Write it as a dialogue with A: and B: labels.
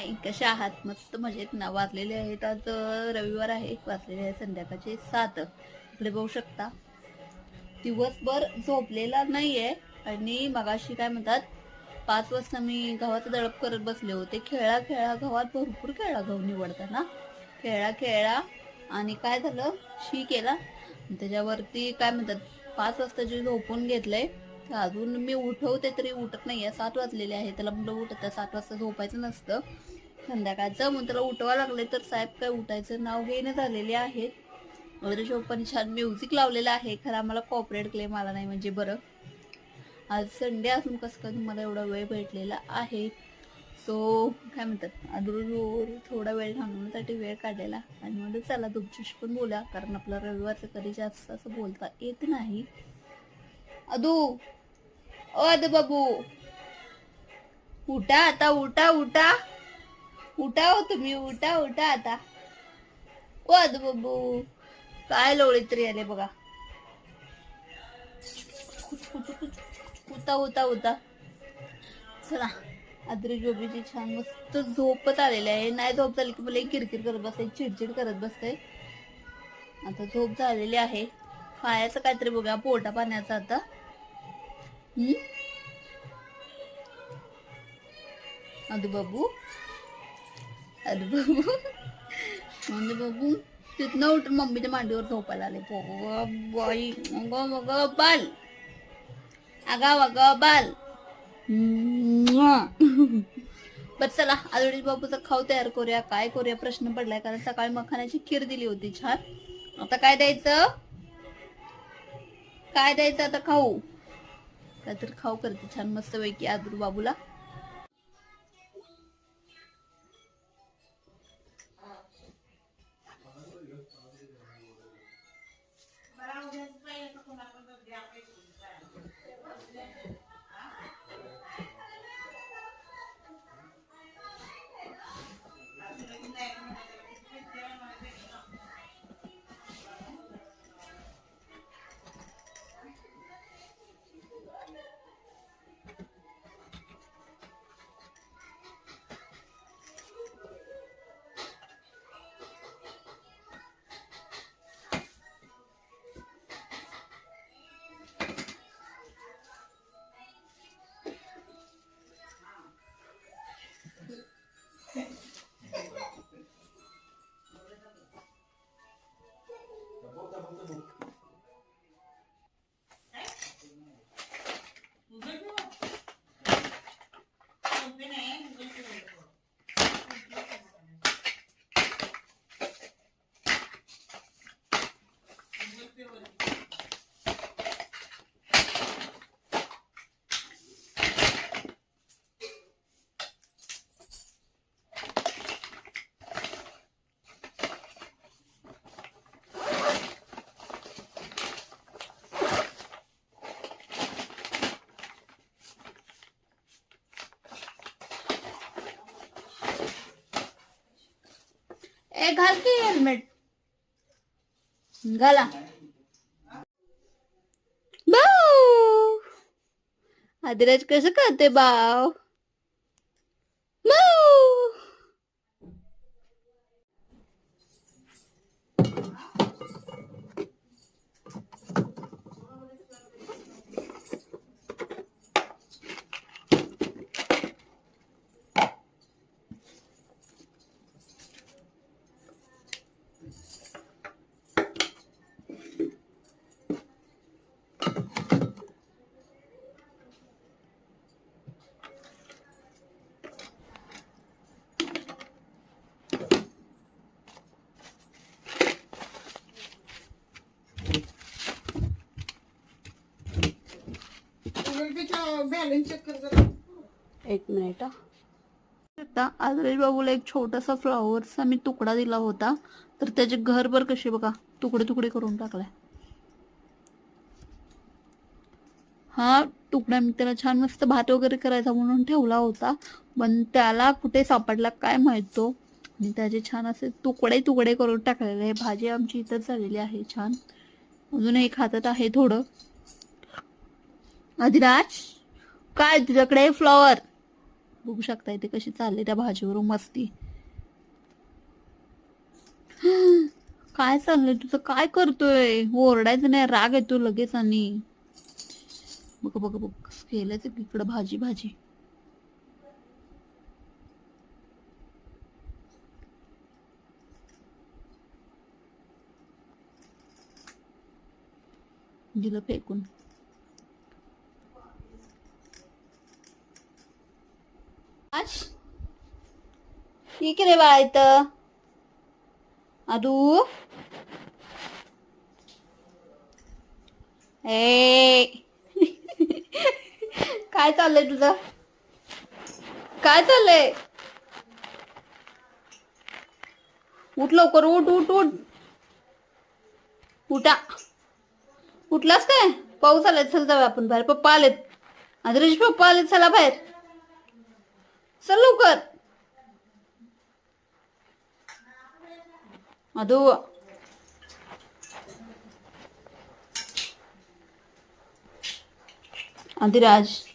A: हाय कशा आहात? मस्त मजेत. ना वाचलेले आहेत आज रविवार आहे. वाचलेले आहे संध्याकाळचे सात. इकडे बघू शकता. दिवसभर झोपलेला नाही आहे आणि मगाशी काय म्हणतात पाच वाजता मी गव्हाचा दळप करत बसले होते. खेळा खेळा गव्हात भरपूर खेळा गहू निवडताना. खेळा खेळा. आणि काय झालं? शी केला. त्याच्यावरती काय म्हणतात पाच वाजता जे झोपून घेतलंय अजून मी उठवते तरी उठत नाही आहे सात वाजलेले आहे. त्याला म्हणलं उठत आहे, सात वाजता झोपायचं नसतं. संध्याकाळचं. मग त्याला उठवा लागले तर साहेब काय उठायचं नाव घेणं झालेले आहेत वगैरे पण छान म्युझिक लावलेलं आहे. खरं आम्हाला कॉपरेट क्लेम आला नाही म्हणजे बरं. आज संडे असून कसं काय तुम्हाला एवढा वेळ भेटलेला आहे? सो काय म्हणतात? अदूर थोडा वेळ थांबवण्यासाठी वेळ काढलेला. आणि म्हणजे चला तुमच्याशी पण बोला कारण आपला रविवारचं कधी जास्त असं बोलता येत नाही. अदू! अद बाबू. उठा आता उठा उठा. उठा हो तुम्ही उठा उठा आता. ओ बाबू. काय लोळीत तरी आले बघा. उता उता उता चला आदरी जोबीची छान मस्त झोपच आलेली आहे. नाही झोप झाली की मला किरकिर करत बसते चिडचिड करत बसते. आता झोप झालेली आहे. खायचं काहीतरी बघा पोटा पाण्याचं आता. అది బాబు. बाबू अदू बाबू अदू बाबू तिथनं उठून मम्मीच्या मांडीवर झोपायला आले अगं बाई अगं मग बाल अगा वगा बाल बर चला आदोडी बाबूचा खाऊ तयार करूया काय करूया प्रश्न पडलाय कारण सकाळी मखाण्याची खीर दिली होती छान आता काय द्यायचं काय द्यायचं आता खाऊ काहीतरी खाऊ करते. छान मस्त पैकी बाबूला. ए घाल की हेलमेट। घाला बाव आदिराज कसं बाव बाव
B: बॅलन्स चेक कर
A: एक मिनिट आता आदरेश बाबूला एक छोटासा फ्लॉवरचा मी तुकडा दिला होता. तर त्याचे घरभर कसे बघा तुकडे तुकडे करून टाकलाय हा तुकडा मी त्याला छान मस्त भात वगैरे करायचा म्हणून ठेवला होता. पण त्याला कुठे सापडला काय माहीत? आणि त्याचे छान असे तुकडे तुकडे करून टाकलेले. आहे भाजी आमची इथंच झालेली आहे छान. अजूनही खातात आहे थोडं. अधिराज काय तुझ्याकडे फ्लॉवर बघू शकता इथे कशी चालली त्या भाजीवरून मस्ती. काय चाललंय? तुझं काय करतोय? ओरडायचं नाही राग येतो लगेच आणि. बघ बघ बघ केलंच इकडं भाजी भाजी. दिलं फेकून. आज? ठीक रे बाळा अदू. ए. काय चाललंय तुझं? काय चाललंय? उठ लवकर उठ उठ उठ. उठा. उठलास काय? पाऊस आलाय चल जाऊ आपण बाहेर. पप्पा आलेत. आदरेश पप्पा आलेत चला बाहेर. चल लवकर. मधू. अधिराज.